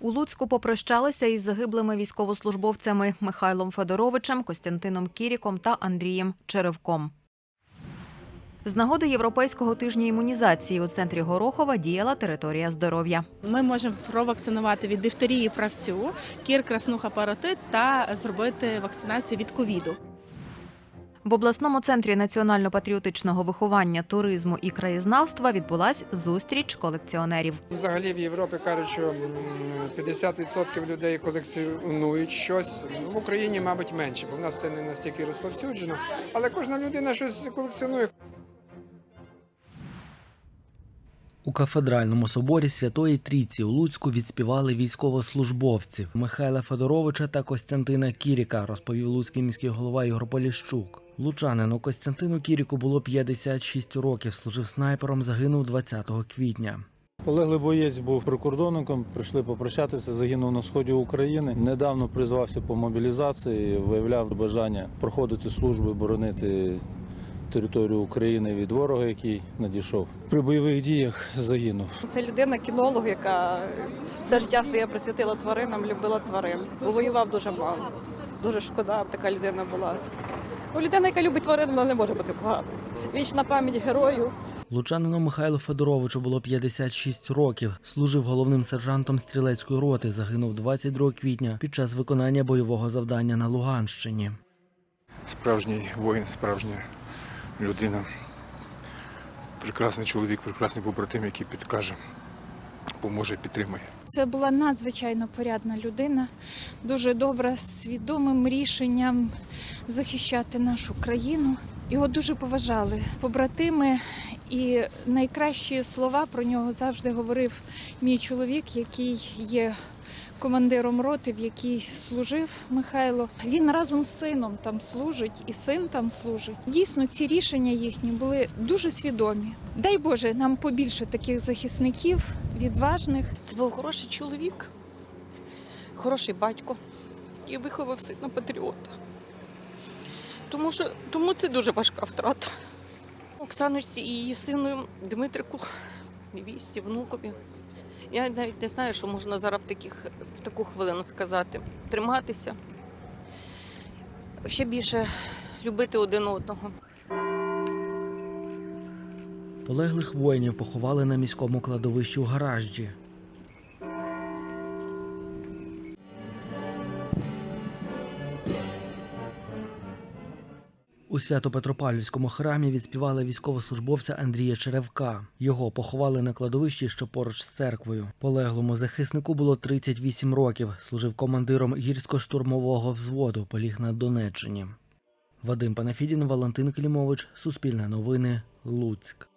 У Луцьку попрощалися із загиблими військовослужбовцями Михайлом Федоровичем, Костянтином Кіріком та Андрієм Черевком. З нагоди Європейського тижня імунізації у центрі Горохова діяла територія здоров'я. Ми можемо провакцинувати від дифтерії правцю, кір, краснуха, паротит та зробити вакцинацію від ковіду. В обласному центрі національно-патріотичного виховання, туризму і краєзнавства відбулась зустріч колекціонерів. Взагалі в Європі кажуть, що 50% людей колекціонують щось. В Україні, мабуть, менше, бо в нас це не настільки розповсюджено. Але кожна людина щось колекціонує. У кафедральному соборі Святої Трійці у Луцьку відспівали військовослужбовців Михайла Федоровича та Костянтина Кіріка, розповів луцький міський голова Ігор Поліщук. Лучанину Костянтину Кіріку було 56 років. Служив снайпером, загинув 20 квітня. Полеглий боєць був прикордонником, прийшли попрощатися, загинув на сході України. Недавно призвався по мобілізації, виявляв бажання проходити служби, боронити територію України від ворога, який надійшов. При бойових діях загинув. Це людина, кінолог, яка все життя своє присвятила тваринам, любила тварин. Воював дуже мало. Дуже шкода, така людина була. Ну, людина, яка любить тварин, вона не може бути поганою. Вічна пам'ять герою. Лучанину Михайлу Федоровичу було 56 років. Служив головним сержантом стрілецької роти. Загинув 22 квітня під час виконання бойового завдання на Луганщині. справжній воїн, справжня людина, прекрасний чоловік, прекрасний побратим, який підкаже, поможе, підтримає. Це була надзвичайно порядна людина, дуже добра, з свідомим рішенням захищати нашу країну. Його дуже поважали побратими, і найкращі слова про нього завжди говорив мій чоловік, який є командиром роти, в якій служив Михайло. Він разом з сином там служить, і син там служить. Дійсно, ці рішення їхні були дуже свідомі. Дай Боже, нам побільше таких захисників, відважних. Це був хороший чоловік, хороший батько, який виховав сина патріота. Тому, що, тому це дуже важка втрата. Оксаночці і її сину Дмитрику, невісті, внукові. Я навіть не знаю, що можна зараз в, таких, в таку хвилину сказати. Триматися, ще більше любити один одного. Полеглих воїнів поховали на міському кладовищі у гаражі. У Свято-Петропавлівському храмі відспівали військовослужбовця Андрія Черевка. Його поховали на кладовищі, що поруч з церквою. Полеглому захиснику було 38 років. Служив командиром гірсько-штурмового взводу, поліг на Донеччині. Вадим Панафідін, Валентин Клімович, Суспільне новини, Луцьк.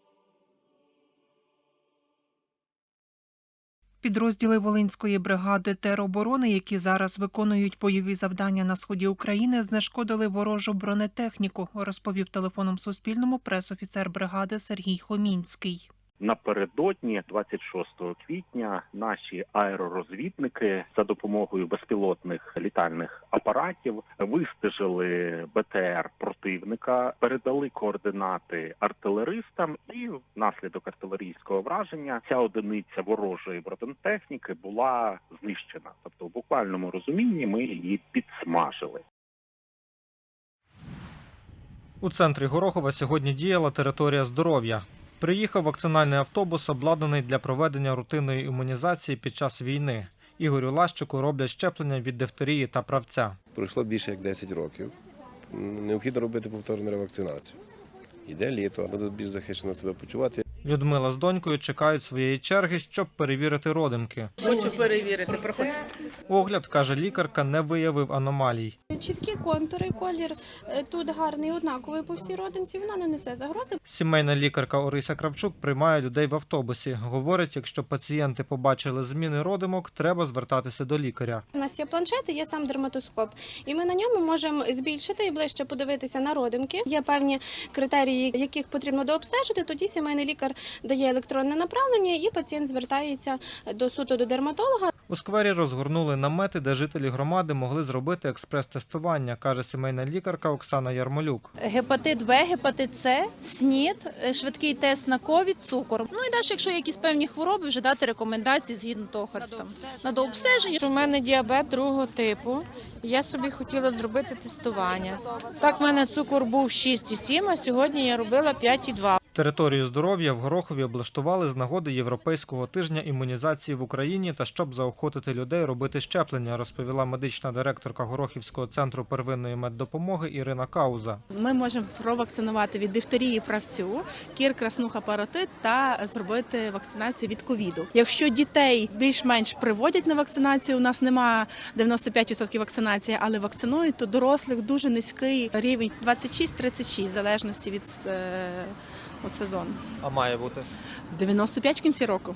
Підрозділи Волинської бригади тероборони, які зараз виконують бойові завдання на сході України, знешкодили ворожу бронетехніку, розповів телефоном Суспільному пресофіцер бригади Сергій Хомінський. Напередодні, 26 квітня, наші аеророзвідники за допомогою безпілотних літальних апаратів вистежили БТР противника, передали координати артилеристам, і внаслідок артилерійського враження ця одиниця ворожої бронетехніки була знищена. Тобто, в буквальному розумінні ми її підсмажили. У центрі Горохова сьогодні діяла територія здоров'я. Приїхав вакцинальний автобус, обладнаний для проведення рутинної імунізації під час війни. Ігорю Лащику роблять щеплення від дифтерії та правця. Пройшло більше як 10 років. Необхідно робити повторну ревакцинацію. Іде літо, будуть більш захищено себе почувати. Людмила з донькою чекають своєї черги, щоб перевірити родимки. Хочу перевірити. Проходь. Огляд, каже лікарка, не виявив аномалій. Чіткі контури, колір е, тут гарний, однаковий по всій родинці. Вона не несе загрози. Сімейна лікарка Орися Кравчук приймає людей в автобусі. Говорить, якщо пацієнти побачили зміни родимок, треба звертатися до лікаря. У нас є планшет, і є сам дерматоскоп, і ми на ньому можемо збільшити і ближче подивитися на родимки. Є певні критерії, яких потрібно дообстежити. Тоді сімейний лікар дає електронне направлення, і пацієнт звертається до суто до дерматолога. У сквері розгорнули намети, де жителі громади могли зробити експрес-тестування, каже сімейна лікарка Оксана Ярмолюк. Гепатит В, гепатит С, СНІД, швидкий тест на ковід, цукор. Ну і далі, якщо є якісь певні хвороби, вже дати рекомендації згідно того, там, на дообстеження. У мене діабет другого типу. Я собі хотіла зробити тестування. Так, в мене цукор був 6,7, а сьогодні я робила 5,2. Територію здоров'я в Горохові облаштували з нагоди Європейського тижня імунізації в Україні та щоб заохотити людей робити щеплення, розповіла медична директорка Горохівського центру первинної меддопомоги Ірина Кауза. Ми можемо провакцинувати від дифтерії правцю, кір, краснуха, паротит та зробити вакцинацію від ковіду. Якщо дітей більш-менш приводять на вакцинацію, у нас немає 95% вакцинації, але вакцинують, то дорослих дуже низький рівень 26-36, в залежності від е, от сезону. А має бути 95 в кінці року.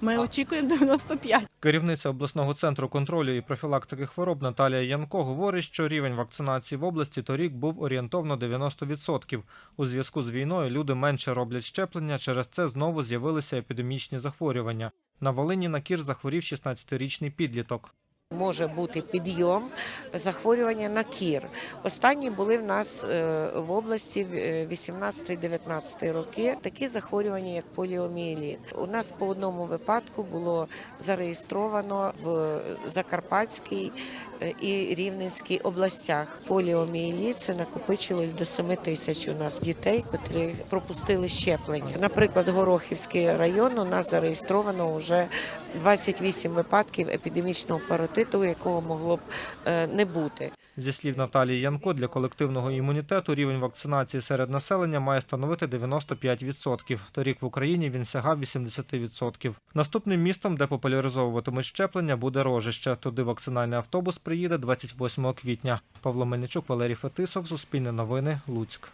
Ми очікуємо 95. керівниця обласного центру контролю і профілактики хвороб Наталія Янко говорить, що рівень вакцинації в області торік був орієнтовно 90%. У зв'язку з війною люди менше роблять щеплення. Через це знову з'явилися епідемічні захворювання. На Волині на кір захворів 16-річний підліток. Може бути підйом захворювання на кір. Останні були в нас е, в області е, 18-19 роки такі захворювання, як поліомієліт. У нас по одному випадку було зареєстровано в Закарпатській е, і Рівненській областях. Поліомієліт це накопичилось до 7 тисяч у нас дітей, котрі пропустили щеплення. Наприклад, Горохівський район у нас зареєстровано вже 28 випадків епідемічного паротиту, якого могло б е, не бути. Зі слів Наталії Янко, для колективного імунітету рівень вакцинації серед населення має становити 95%. Торік в Україні він сягав 80%. Наступним містом, де популяризовуватимуть щеплення, буде Рожище. Туди вакцинальний автобус приїде 28 квітня. Павло Мельничук, Валерій Фетисов, Суспільне новини, Луцьк.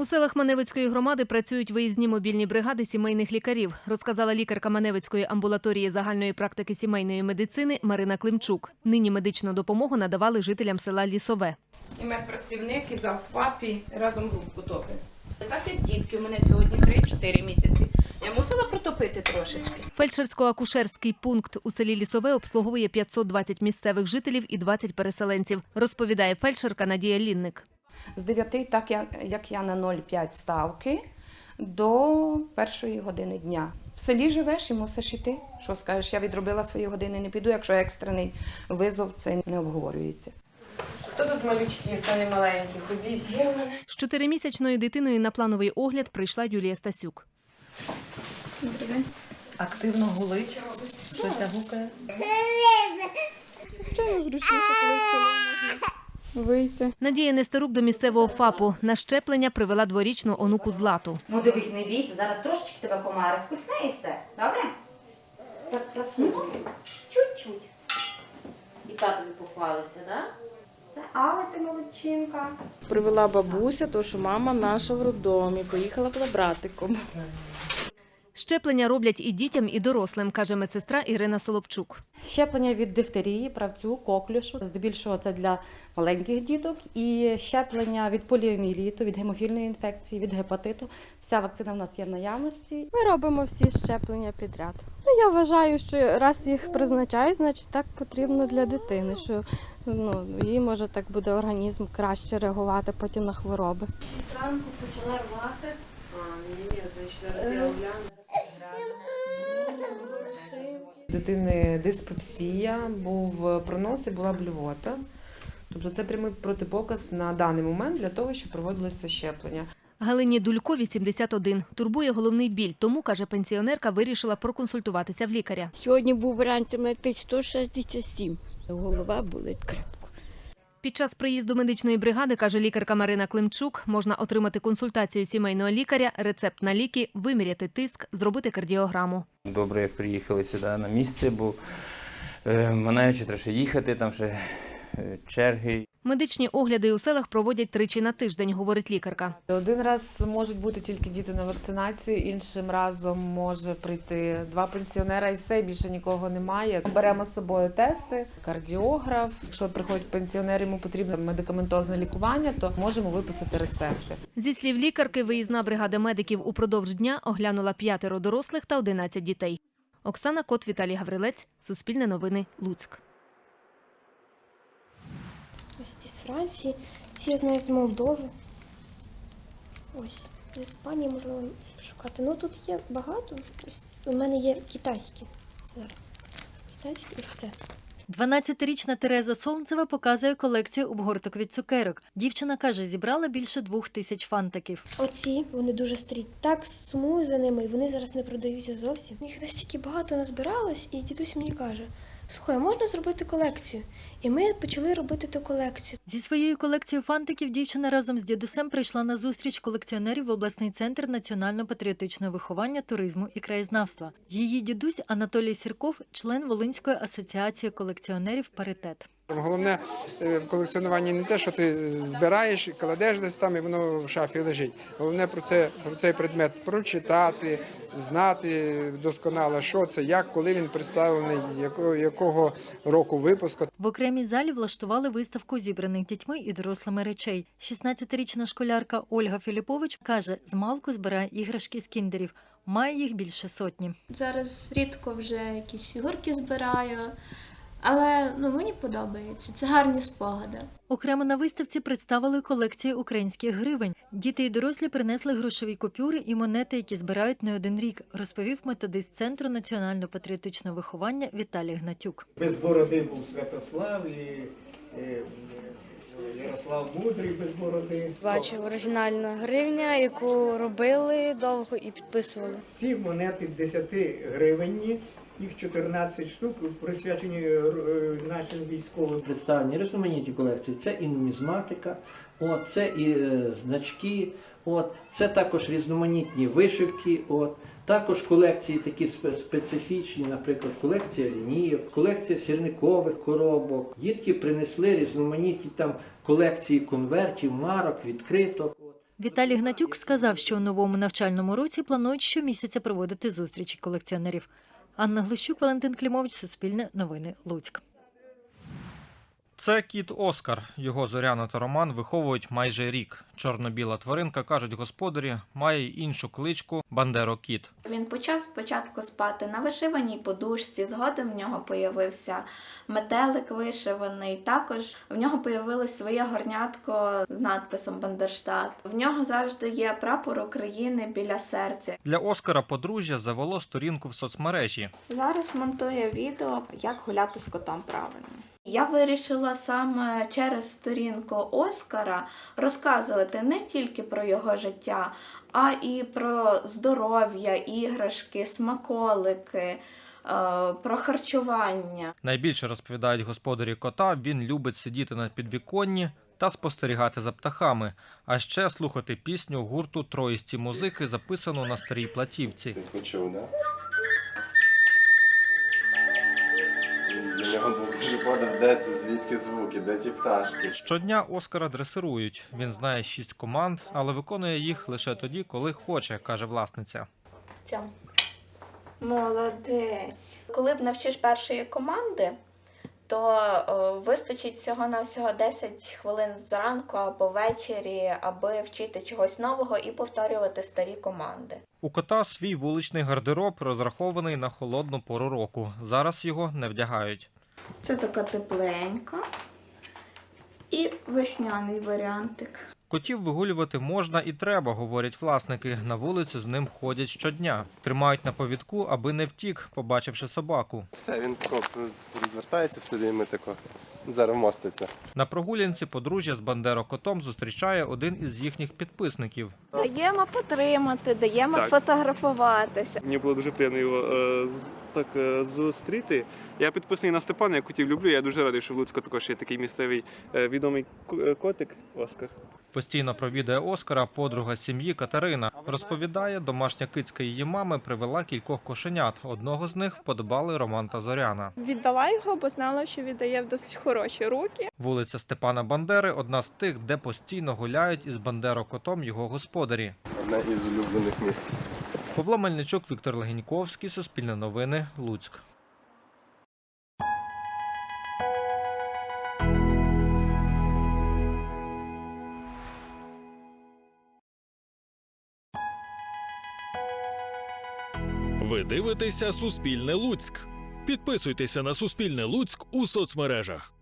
У селах Маневицької громади працюють виїзні мобільні бригади сімейних лікарів, розказала лікарка Маневицької амбулаторії загальної практики сімейної медицини Марина Климчук. Нині медичну допомогу надавали жителям села Лісове. І медпрацівник, і завпапі разом групу топить. Так як дітки, у мене сьогодні 3-4 місяці. Я мусила протопити трошечки. Фельдшерсько-акушерський пункт у селі Лісове обслуговує 520 місцевих жителів і 20 переселенців, розповідає фельдшерка Надія Лінник. З 9, так як я на 0,5 ставки, до першої години дня. В селі живеш і мусиш іти. Що скажеш, я відробила свої години, не піду, якщо екстрений визов, це не обговорюється. Хто тут малючки, самі маленькі? Ходіть. З чотиримісячною дитиною на плановий огляд прийшла Юлія Стасюк. Активно гулить, щось гукає. Звичайно, зручніше, коли в село можна вийти. Надія Нестерук до місцевого ФАПу на щеплення привела дворічну онуку Злату. Ну дивись, не бійся, зараз трошечки тебе комарик вкусне і все. Добре? Так красиво. Чуть-чуть. І татові похвалився, да? Все, але ти молодчинка. Привела бабуся, то що мама наша в роддомі, поїхала була братиком. Щеплення роблять і дітям, і дорослим, каже медсестра Ірина Солопчук. Щеплення від дифтерії, правцю, коклюшу, здебільшого це для маленьких діток, і щеплення від поліоміеліту, від гемофільної інфекції, від гепатиту. Вся вакцина в нас є в наявності. Ми робимо всі щеплення підряд. Ну, я вважаю, що раз їх призначають, значить так потрібно для дитини, що ну, їй може так буде організм краще реагувати потім на хвороби. Зранку почала рвати. А, ні, ні, значить, зараз я огляну. Дитини диспепсія, був пронос і була блювота. Тобто це прямий протипоказ на даний момент для того, щоб проводилося щеплення. Галині Дулько 81. Турбує головний біль, тому, каже пенсіонерка, вирішила проконсультуватися в лікаря. Сьогодні був вранці мети 167. Голова болить крепко. Під час приїзду медичної бригади, каже лікарка Марина Климчук, можна отримати консультацію сімейного лікаря, рецепт на ліки, виміряти тиск, зробити кардіограму. Добре, як приїхали сюди на місце, бо е, манаючи треба їхати, там ще е, черги. Медичні огляди у селах проводять тричі на тиждень, говорить лікарка. Один раз можуть бути тільки діти на вакцинацію, іншим разом може прийти два пенсіонера і все, більше нікого немає. Беремо з собою тести, кардіограф. Якщо приходять пенсіонери, йому потрібно медикаментозне лікування, то можемо виписати рецепти. Зі слів лікарки, виїзна бригада медиків упродовж дня оглянула п'ятеро дорослих та 11 дітей. Оксана Кот, Віталій Гаврилець, Суспільне новини, Луцьк. Ось ці з Франції, ці я знаю з Молдови. Ось з Іспанії можливо шукати. Ну тут є багато. Ось у мене є китайські зараз. Китайські ось це. 12-річна Тереза Солнцева показує колекцію обгорток від цукерок. Дівчина каже, зібрала більше двох тисяч фантиків. Оці вони дуже старі. Так сумую за ними, і вони зараз не продаються зовсім. Їх настільки багато назбиралось, і дідусь мені каже: слухай, можна зробити колекцію? І ми почали робити ту колекцію. Зі своєю колекцією фантиків дівчина разом з дідусем прийшла на зустріч колекціонерів в обласний центр національно-патріотичного виховання, туризму і краєзнавства. Її дідусь Анатолій Сірков, член Волинської асоціації колекціонерів Паритет. Головне е, в колекціонуванні не те, що ти збираєш, і кладеш десь там, і воно в шафі лежить. Головне про це про цей предмет прочитати, знати досконало, що це, як, коли він представлений, якого, якого року випуску. В окремій залі влаштували виставку зібраних дітьми і дорослими речей. 16-річна школярка Ольга Філіпович каже, змалку збирає іграшки з кіндерів. Має їх більше сотні. Зараз рідко вже якісь фігурки збираю, але ну, мені подобається. Це гарні спогади. Окремо на виставці представили колекції українських гривень. Діти і дорослі принесли грошові купюри і монети, які збирають не один рік, розповів методист центру національно-патріотичного виховання Віталій Гнатюк. Без бороди був Святослав і е, Ярослав Мудрий без бороди. Бачив оригінальна гривня, яку робили довго і підписували. Всі монети 10 гривенні, їх 14 штук присвячені е, нашим військовим. представлені різноманітні колекції. Це і нумізматика, от, це і е, значки, от, це також різноманітні вишивки. От, також колекції такі спе- специфічні, наприклад, колекція лінійок, колекція сірникових коробок. Дітки принесли різноманітні там колекції конвертів, марок, відкриток. Віталій Гнатюк сказав, що у новому навчальному році планують щомісяця проводити зустрічі колекціонерів. Анна Глущук, Валентин Клімович, Суспільне новини, Луцьк. Це кіт Оскар. Його Зоряна та Роман виховують майже рік. Чорно-біла тваринка, кажуть господарі, має й іншу кличку Бандеро-кіт. Він почав спочатку спати на вишиваній подушці, згодом в нього появився метелик вишиваний. Також в нього появилось своє горнятко з надписом Бандерштат. В нього завжди є прапор України біля серця. Для Оскара подружжя завело сторінку в соцмережі. Зараз монтує відео, як гуляти з котом правильно. Я вирішила саме через сторінку Оскара розказувати не тільки про його життя, а і про здоров'я, іграшки, смаколики, е, про харчування. Найбільше розповідають господарі кота. Він любить сидіти на підвіконні та спостерігати за птахами, а ще слухати пісню гурту Троїсті музики, записану на старій платівці. Почув, да? Нього був дуже подив, де це, звідки звуки, де ті пташки. Щодня Оскара дресирують. Він знає шість команд, але виконує їх лише тоді, коли хоче, каже власниця. Тьом. Молодець. Коли б навчиш першої команди, то о, вистачить всього на всього 10 хвилин зранку або ввечері, аби вчити чогось нового і повторювати старі команди. У кота свій вуличний гардероб розрахований на холодну пору року. Зараз його не вдягають. Це така тепленька і весняний варіантик. Котів вигулювати можна і треба, говорять власники. На вулицю з ним ходять щодня. Тримають на повідку, аби не втік, побачивши собаку. Все, він тако розвертається собі, і ми тако зараз моститься. На прогулянці подружжя з Бандеро-котом зустрічає один із їхніх підписників. Даємо потримати, даємо Так. сфотографуватися. Мені було дуже приємно його е, з- так е, зустріти. Я підписаний на Степана, я котів люблю. Я дуже радий, що в Луцьку також є такий місцевий е, відомий ко- е, котик Оскар. Постійно провідає Оскара подруга сім'ї Катерина. Розповідає, домашня кицька її мами привела кількох кошенят. Одного з них вподобали Роман та Зоряна. Віддала його, бо знала, що віддає в досить хороші руки. Вулиця Степана Бандери одна з тих, де постійно гуляють із Бандеро-котом його господарі. Одне із улюблених місць. Павло Мельничук, Віктор Легіньковський, Суспільне новини, Луцьк. Ви дивитеся Суспільне Луцьк. Підписуйтеся на Суспільне Луцьк у соцмережах.